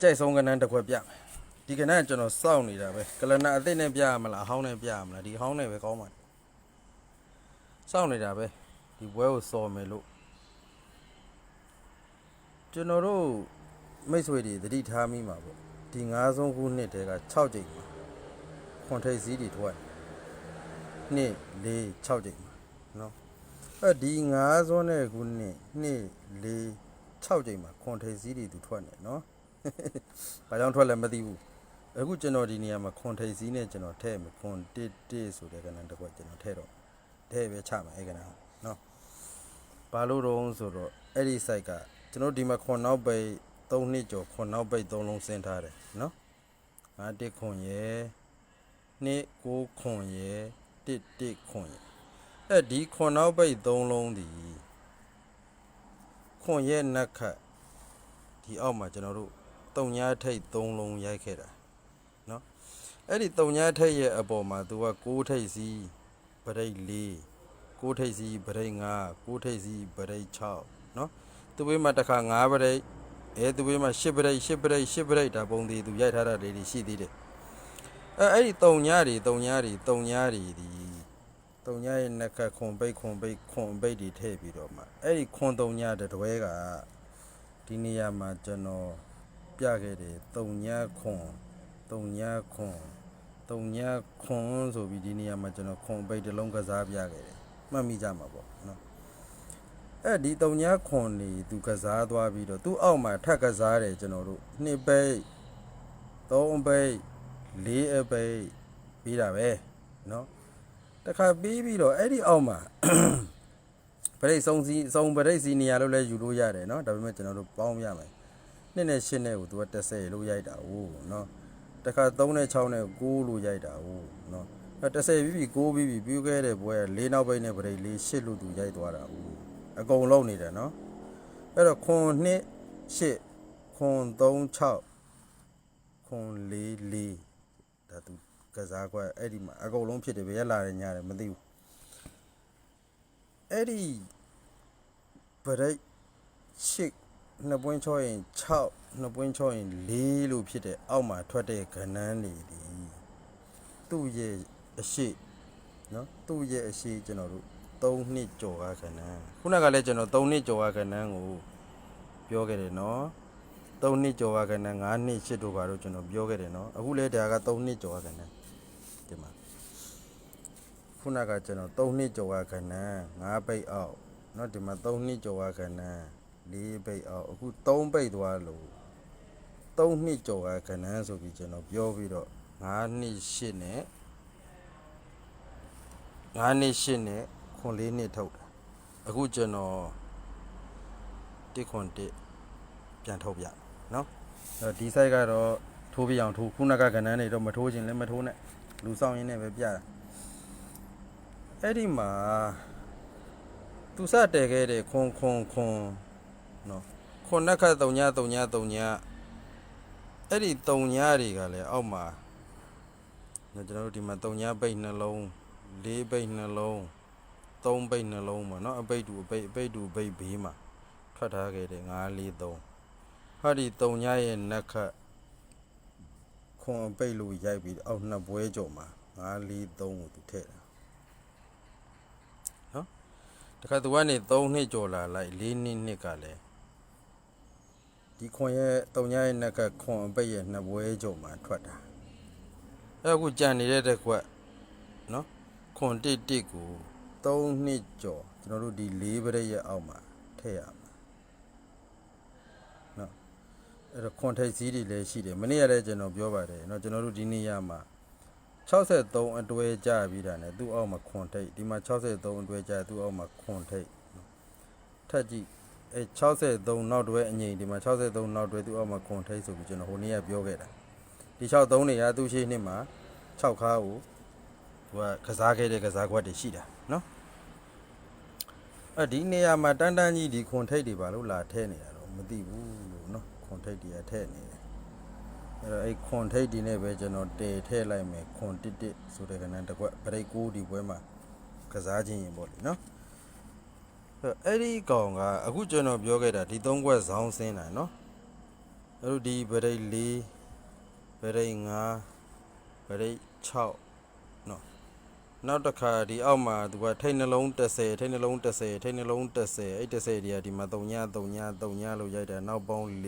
ကြိုက်ဆုံးကဏ္ဍတစ်ခွက်ပြမယ်ဒီကဏ္ဍကကျွန်တော်စောင့်နေတာပဲကလနာအစ်စ်နဲ့ပြရမလားအဟောင်းနဲ့ပြရမလားဒီအဟောင်းနဲ့ပဲကောင်းပါစောင့်နေတာပဲဒီဘွဲကိုစော်မယ်လို့ကျွန်တော်တို့မိတ်ဆွေတွေသတိထားမိမှာပေါ့ဒီငါးဆုံးခုနှစ်တည်းက6ကြိမ်မှာခွန်ထိပ်စည်းတွေထွက်နှစ်၄6ကြိမ်မှာနော်အဲဒီငါးဆုံးတဲ့ခုနှစ်နှစ်၄6ကြိမ်မှာခွန်ထိပ်စည်းတွေသူထွက်နေနော် ဘာကြောင့်ထွက်လဲမသိဘူးအခုကျွန်တော်ဒီနေရာမှာခွန်ထိပ်စည်းနဲ့ကျွန်တော်ထည့်မယ်ခွန်တစ်တစ်ဆိုတဲ့ကဏ္ဍတစ်ခွက်ကျွန်တော်ထည့်တော့ထည့်ပဲချမယ်အဲ့ကဏ္ဍကိုနော်ဘာလို့တော့ဆိုတော့အဲ့ဒီ site ကကျွန်တော်ဒီမှာခွန်နောက်ပိတ်3နှစ်ကျော်ခွန်နောက်ပိတ်3လုံးဆင်းထားတယ်နော်ငါတစ်ခွန်ရယ်နှစ်ကိုခွန်ရယ်တစ်တစ်ခွန်ရယ်အဲ့ဒီခွန်နောက်ပိတ်3လုံးဒီခွန်ရဲ့နက်ခတ်ဒီအောက်မှာကျွန်တော်တို့ တုံညာထိတ်၃လုံးရိုက်ခဲ့တာနော်အဲ့ဒီတုံညာထိတ်ရဲ့အပေါ်မှာ तू က6ထိတ်စီဗရိတ်၄6ထိတ်စီဗရိတ်၅6ထိတ်စီဗရိတ်6နော်သူ့ဘေးမှာတစ်ခါ9ဗရိတ်အဲသူ့ဘေးမှာ10ဗရိတ်10ဗရိတ်10ဗရိတ်ဒါပုံသေး तू ရိုက်ထားတာတွေရှိသေးတယ်အဲအဲ့ဒီတုံညာတွေတုံညာတွေတုံညာတွေဒီတုံညာရဲ့နကခွန်ပိတ်ခွန်ပိတ်ခွန်ပိတ်တွေထည့်ပြီးတော့မှအဲ့ဒီခွန်တုံညာတတွဲကဒီနေရာမှာကျွန်တော် ပြခဲ့တယ်တုံညာခွန်တုံညာခွန်တုံညာခွန်ဆိုပြီးဒီနေရာမှာကျွန်တော်ခွန်ပိတ်တစ်လုံးကစားပြခဲ့တယ်မှတ်မိကြမှာပေါ့နော်အဲ့ဒီတုံညာခွန်နေသူကစားသွားပြီးတော့သူ့အောက်မှာထပ်ကစားတယ်ကျွန်တော်တို့နှစ်ပိတ်သုံးပိတ်လေးအပိတ်ပြီးတာပဲနော်တခါပြီးပြီးတော့အဲ့ဒီအောက်မှာ ပရိတ်စုံစီစုံပရိတ်စီနေရာလို့လဲယူလို့ရတယ်เนาะဒါပေမဲ့ကျွန်တော်တို့ပေါင်းရမယ် နှစ်နဲ့ရှစ်နဲ့ကိုသူက30လို့ရိုက်တာဟိုနော်တခါ3နဲ့6နဲ့9လို့ရိုက်တာဟိုနော်အဲ30ပြီးပြီ9ပြီးပြီပြီးခဲ့တဲ့ဘွဲ၄နောက်ပိတ်နဲ့ဗရိတ်၄ရှစ်လို့သူရိုက်သွားတာဟိုအကုန်လုံးနေတယ်နော်အဲ့တော့ခွန်နှစ်ရှစ်ခွန်3 6ခွန်4 4ဒါသူကစားကွက်အဲ့ဒီမှာအကုန်လုံးဖြစ်တယ်ဘယ်ရက်လာတယ်ညာတယ်မသိဘူးအဲ့ဒီဗရိတ်ရှ စ်နှစ်ပွင့်ချောရင်6နှစ်ပွင့်ချောရင်4လို့ဖြစ်တဲ့အောက်မှာထွက်တဲ့ကဏ္ဍနေဒီသူ့ရဲ့အရှိနော်သူ့ရဲ့အရှိကျွန်တော်တို့3နှစ်ကျော်ကကဏ္ဍခုနကလည်းကျွန်တော်3နှစ်ကျော်ကကဏ္ဍကိုပြောခဲ့တယ်နော်3နှစ်ကျော်ကကဏ္ဍ5နှစ်8တို့ပါတော့ကျွန်တော်ပြောခဲ့တယ်နော်အခုလည်းဒါက3နှစ်ကျော်ကကဏ္ဍဒီမှာခုနကကျွန်တော်3နှစ်ကျော်ကကဏ္ဍ5ပိတ်အောက်နော်ဒီမှာ3နှစ်ကျော်ကကဏ္ဍ 4ပိတ်အောက်အခု3ပိတ်သွားလို့3နှစ်ကျော်ကကဏ္ဍဆိုပြီးကျွန်တော်ပြောပြီးတော့5နှစ်8နဲ့5နှစ်8နဲ့ခွန်4နှစ်ထုတ်တာအခုကျွန်တော်1ခွန်1ပြန်ထုတ်ပြနော်အဲ့တော့ဒီ site ကတော့ထိုးပြအောင်ထိုးခုနကကဏ္ဍနေတော့မထိုးခြင်းလည်းမထိုးနဲ့လူဆောင်ရင်းနဲ့ပဲပြတာအဲ့ဒီမှာသူစတဲခဲ့တဲ့ခွန်ခွန်ခွန် နော်ခွန်နက်ခတ်3ည3ည3ညအဲ့ဒီ3ညတွေကလည်းအောက်မှာနော်ကျွန်တော်တို့ဒီမှာ3ညပိတ်နှလုံး4ပိတ်နှလုံး3ပိတ်နှလုံးပေါ့နော်အပိတ်တူအပိတ်အပိတ်တူပိတ်ဘေးမှာထွက်ထားခဲ့တဲ့9 4 3ဟာဒီ3ညရဲ့နက်ခတ်ခွန်အပိတ်လို့ရိုက်ပြီးအောက်နှစ်ပွဲကြော်မှာ9 4 3ကိုသူထည့်တာတခါသူကနေ3နှစ်ကျော်လာလိုက်4နှစ်နှစ်ကလည်း ဒီခွန်ရဲ့တုံညာရဲ့နက်ကခွန်အပိတ်ရဲ့နှစ်ပွဲကျော်မှာထွက်တာအဲအခုကြံနေတဲ့တစ်ခွက်နော်ခွန်တစ်တစ်ကို3နှစ်ကျော်ကျွန်တော်တို့ဒီ၄ပရိတ်ရဲ့အောက်မှာထည့်ရမှာနော်အဲ့တော့ခွန်ထိပ်စည်းတွေလည်းရှိတယ်မနေ့ကလည်းကျွန်တော်ပြောပါတယ်နော်ကျွန်တော်တို့ဒီနေ့ရမှာ63အတွဲကြပြီးတာ ਨੇ သူ့အောက်မှာခွန်ထိတ်ဒီမှာ63အတွဲကြသူ့အောက်မှာခွန်ထိတ်ထက်ကြည့် အဲ63နောက်တွဲအငိမ့်ဒီမှာ63နောက်တွဲသူ့အောက်မှာခွန်ထိတ်ဆိုပြီးကျွန်တော်ဟိုနေ့ကပြောခဲ့တာဒီ63နေရသူ့ရှိနှစ်မှာ6ခါကိုသူကကစားခဲ့တဲ့ကစားခွက်တွေရှိတာနော်အဲဒီနေရာမှာတန်းတန်းကြီးဒီခွန်ထိတ်တွေပါလို့လာထဲနေတာတော့မသိဘူးလို့နော်ခွန်ထိတ်တွေကထဲနေတယ်အဲ့တော့အဲ့ခွန်ထိတ်ဒီနဲ့ပဲကျွန်တော်တည်ထည့်လိုက်မယ်ခွန်တစ်တစ်ဆိုတဲ့ကဏ္ဍတစ်ခွက်ဗရိတ်ကိုဒီပွဲမှာကစားခြင်းရင်ပေါ့လေနော် အဲ့အဲ့ဒီကောင်ကအခုကျွန်တော်ပြောခဲ့တာဒီသုံးခွက်ဇောင်းစင်းတာနော်အဲ့တို့ဒီဗရိတ်၄ဗရိတ်၅ဗရိတ်6နော်နောက်တစ်ခါဒီအောက်မှာသူကထိတ်နှလုံး30ထိတ်နှလုံး30ထိတ်နှလုံး30အဲ့30တွေကဒီမှာ3ည3ည3ညလို့ရိုက်တာနောက်ပေါင်း4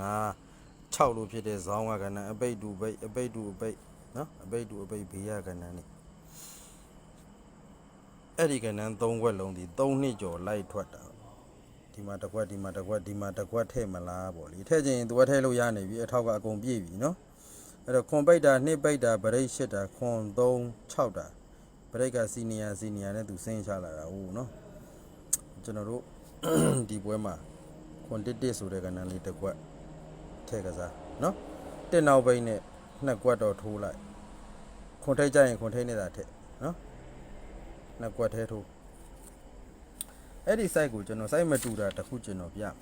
5 6လို့ဖြစ်တဲ့ဇောင်းကကဏ္ဍအပိတ်တူပိတ်အပိတ်တူအပိတ်နော်အပိတ်တူအပိတ်ဘေးရကဏ္ဍနေ အဲ့ဒီကဏ္ဍ၃ခွက်လုံးဒီ3နှစ်ကျော်လိုက်ထွက်တာဒီမှာတစ်ခွက်ဒီမှာတစ်ခွက်ဒီမှာတစ်ခွက်ထည့်မလားပေါ့လေထည့်ချင်ရင်သူကထည့်လို့ရနေပြီအထောက်ကအကုန်ပြည့်ပြီနော်အဲ့တော့ခွန်ပိတ်တာနှစ်ပိတ်တာဗရိတ်ရှစ်တာခွန်3 6တာဗရိတ်ကစီနီယာစီနီယာနဲ့သူဆင်းချလာတာဟုတ်နော်ကျွန်တော်တို့ဒီပွဲမှာခွန်တစ်တစ်ဆိုတဲ့ကဏ္ဍလေးတစ်ခွက်ထည့်ကစားနော်တစ်နောက်ပိတ်နဲ့နှစ်ခွက်တော့ထိုးလိုက်ခွန်ထိတ်ကြရင်ခွန်ထိတ်နေတာထည့် နော်နှစ်ခွက်ထဲထိုးအဲ့ဒီ site ကိုကျွန်တော် site မတူတာတစ်ခုကျွန်တော်ပြမယ်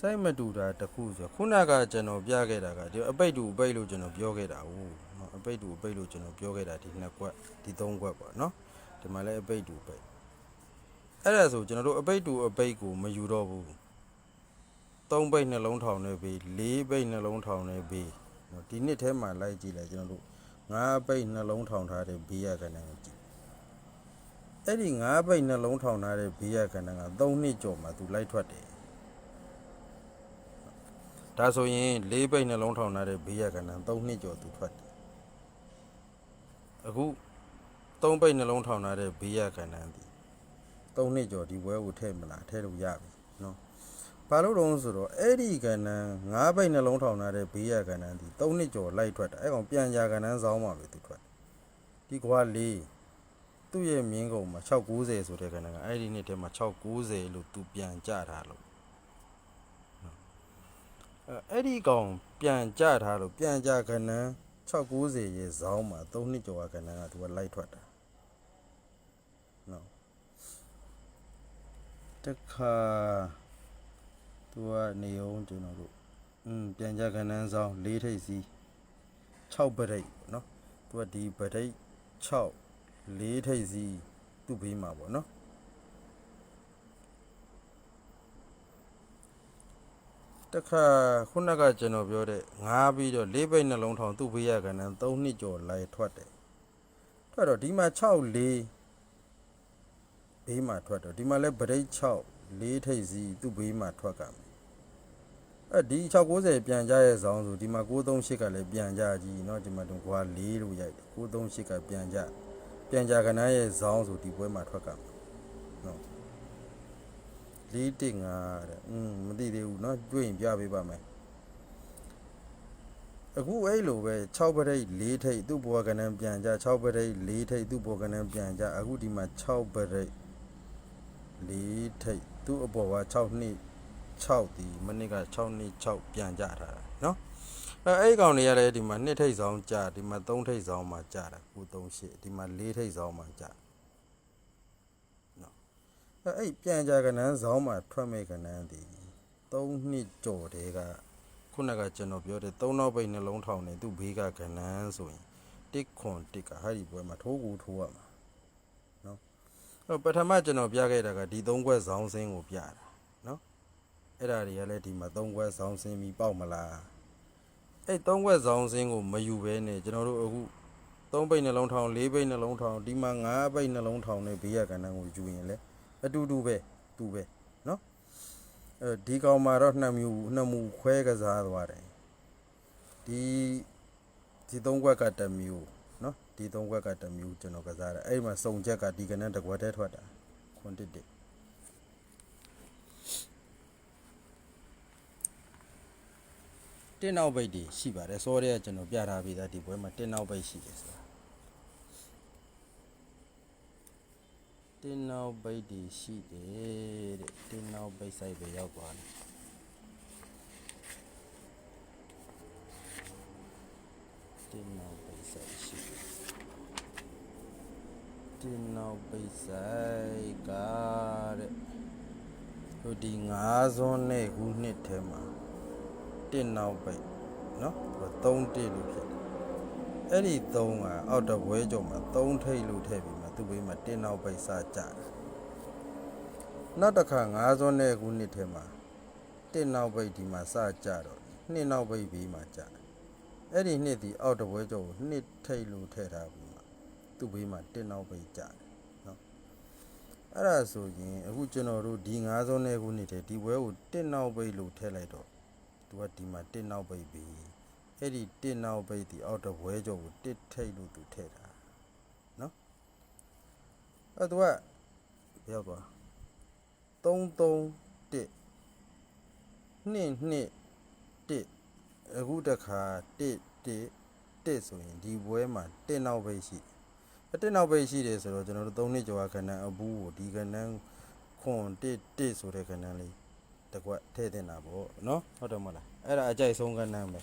site မတူတာတစ်ခုဆိုခုနကကျွန်တော်ပြခဲ့တာကဒီအပိတ်တူအပိတ်လို့ကျွန်တော်ပြောခဲ့တာဟုတ်နော်အပိတ်တူအပိတ်လို့ကျွန်တော်ပြောခဲ့တာဒီနှစ်ကွက်ဒီသုံးကွက်ပေါ့နော်ဒီမှာလည်းအပိတ်တူအပိတ်အဲ့ဒါဆိုကျွန်တော်တို့အပိတ်တူအပိတ်ကိုမယူတော့ဘူးသုံးပိတ်နှလုံးထောင်နေပြီလေးပိတ်နှလုံးထောင်နေပြီနော်ဒီနှစ်ထဲမှာလိုက်ကြည့်လိုက်ကျွန်တော်တို့ငါးပိတ်နှလုံးထောင်ထားတဲ့ဘေးရကနေကြည့် အဲ့ဒီငါးပိတ်နှလုံးထောင်ထားတဲ့ဘေးရကဏ္ဍက3နှစ်ကျော်မှသူလိုက်ထွက်တယ်ဒါဆိုရင်၄ပိတ်နှလုံးထောင်ထားတဲ့ဘေးရကဏ္ဍ3နှစ်ကျော်သူထွက်တယ်အခု3ပိတ်နှလုံးထောင်ထားတဲ့ဘေးရကဏ္ဍဒီ3နှစ်ကျော်ဒီဘွဲကိုထည့်မလားထည့်လို့ရပြီနော်ဘာလို့တော့ဆိုတော့အဲ့ဒီကဏ္ဍ၅ပိတ်နှလုံးထောင်ထားတဲ့ဘေးရကဏ္ဍဒီ3နှစ်ကျော်လိုက်ထွက်တာအဲ့ကောင်ပြန်ကြကဏ္ဍစောင်းမှာပဲသူထွက်ဒီကွာ၄ သူ့ရဲ့မြင်းကုံမှာ690ဆိုတဲ့ကဏ္ဍကအဲ့ဒီနှစ်ထဲမှာ690လို့သူပြန်ကြထားလို့နော်အဲ့အဲ့ဒီကောင်ပြန်ကြထားလို့ပြန်ကြကဏ္ဍ690ရဲ့ဇောင်းမှာ3နှစ်ကျော်ကကဏ္ဍကသူကလိုက်ထွက်တာနော်တခါသူကနေအောင်ကျွန်တော်တို့อืมပြန်ကြကဏ္ဍဇောင်း၄ထိပ်စီ6ပရိတ်နော်သူကဒီပရိတ်6 လေးထိပ်စီသူ့ဘေးမှာပေါ့နော်တခါခုနကကျွန်တော်ပြောတဲ့ငားပြီးတော့လေးပိတ်နှလုံးထောင်သူ့ဘေးရကဏ္ဍ3နှစ်ကျော်လိုက်ထွက်တယ်ထွက်တော့ဒီမှာ6လေးဘေးမှာထွက်တော့ဒီမှာလဲဗရိတ်6လေးထိပ်စီသူ့ဘေးမှာထွက်ကမယ်အဲဒီ690ပြန်ကြရဲ့ဇောင်းဆိုဒီမှာ938ကလည်းပြန်ကြကြီးเนาะဒီမှာတော့ကွာ4လို့ရိုက်တယ်938ကပြန်ကြ ပြန်ကြကနန်းရဲ့ဇောင်းဆိုဒီပွဲမှာထွက်ကမှာနော်လေးတစ်ငါတဲ့อืมမသိသေးဘူးเนาะတွေ့ရင်ပြပေးပါမယ်အခုအဲ့လိုပဲ6ပရိတ်4ထိပ်သူ့ဘောကနန်းပြန်ကြ6ပရိတ်4ထိပ်သူ့ဘောကနန်းပြန်ကြအခုဒီမှာ6ပရိတ်4ထိပ်သူ့အပေါ်က6နှစ်6ဒီမနစ်က6နှစ်6ပြန်ကြထားတာเนาะ အဲအဲ့ဒီကောင်တွေကလည်းဒီမှာနှစ်ထိပ်ဆောင်ကြာဒီမှာ3ထိပ်ဆောင်မှာကြာတာ938ဒီမှာ4ထိပ်ဆောင်မှာကြာနော်အဲအဲ့ပြန်ကြာကနန်းဆောင်မှာထွက်မဲ့ကနန်းဒီ3နှစ်ကျော်တည်းကခုနကကျွန်တော်ပြောတဲ့3နောက်ပိတ်နှလုံးထောင်နေသူ့ဘေးကကနန်းဆိုရင်တစ်ခွန်တစ်ကဟာဒီပွဲမှာထိုးကူထိုးရမှာနော်အဲ့ပထမကျွန်တော်ပြခဲ့တာကဒီ3ခွက်ဇောင်းစင်းကိုပြတာနော်အဲ့ဒါတွေကလည်းဒီမှာ3ခွက်ဇောင်းစင်းပြီးပေါက်မလား အဲ့သုံးခွက်ဇောင်းစင်းကိုမယူဘဲနဲ့ကျွန်တော်တို့အခုသုံးပိတ်နှလုံးထောင်လေးပိတ်နှလုံးထောင်ဒီမှာငါးပိတ်နှလုံးထောင်နဲ့ဘေးရကဏ္ဍကိုယူရင်လေအတူတူပဲတူပဲเนาะအဲဒီကောင်မှာတော့နှစ်မျိုးနှစ်မူခွဲကစားသွားတယ်ဒီဒီသုံးခွက်ကတစ်မျိုးเนาะဒီသုံးခွက်ကတစ်မျိုးကျွန်တော်ကစားတယ်အဲ့မှာစုံချက်ကဒီကဏ္ဍတစ်ခွက်တည်းထွက်တာခွန်တစ်တစ် တင်းနောက်ပိတ်တွေရှိပါတယ်စောတဲ့ကကျွန်တော်ပြထားပြီးသားဒီပွဲမှာတင်းနောက်ပိတ်ရှိတယ်ဆိုတာတင်းနောက်ပိတ်တွေရှိတယ်တဲ့တင်းနောက်ပိတ်ဆိုင်ပဲရောက်သွားတယ်တင်းနောက်ပိတ်ဆိုင်ရှိတယ်တင်းနောက်ပိတ်ဆိုင်ကတဲ့ဟိုဒီငါးစွန်းနဲ့ခုနှစ်ထဲမှာ တစ်နောက်ပိတ်နော်3တစ်လို့ဖြစ်တယ်အဲ့ဒီ3ကအောက်တပွဲကြော်မှာ3ထိပ်လို့ထည့်ပြီးမှသူ့ဘေးမှာတစ်နောက်ပိတ်စားကြတယ်နောက်တစ်ခါ9စွန်းတဲ့ခုနှစ်ထဲမှာတစ်နောက်ပိတ်ဒီမှာစကြတော့နှစ်နောက်ပိတ်ပြီးမှကြတယ်အဲ့ဒီနှစ်ဒီအောက်တပွဲကျော်ကိုနှစ်ထိတ်လို့ထည့်ထားပြီးမှသူ့ဘေးမှာတစ်နောက်ပိတ်ကြတယ်နော်အဲ့ဒါဆိုရင်အခုကျွန်တော်တို့ဒီ9ဆုံးတဲ့ခုနှစ်တည်းဒီပွဲကိုတစ်နောက်ပိတ်လို့ထည့်လိုက်တော့ သူကဒီမှာတစ်နောက်ပိတ်ပြီးအဲ့ဒီတစ်နောက်ပိတ်ဒီအောက်တပွဲကျော်ကိုတစ်ထိတ်လို့သူထည့်ထားနော်အဲ့သူကဘယ်ရောက်သွား331နှစ်နှစ်တစ်အခုတခါတစ်တစ်တစ်ဆိုရင်ဒီဘွဲမှာတစ်နောက်ပိတ်ရှိတယ်အတစ်နောက်ပိတ်ရှိတယ်ဆိုတော့ကျွန်တော်တို့3နှစ်ကျော်ခဏန်းအဘူးကိုဒီခဏန်းခွန်တစ်တစ်ဆိုတဲ့ခဏန်းလေး တစ်ကွက်ထည့်တင်တာပေါ့နော်ဟုတ်တယ်မဟုတ်လားအဲ့ဒါအကြိုက်ဆုံးခဏန်းပဲ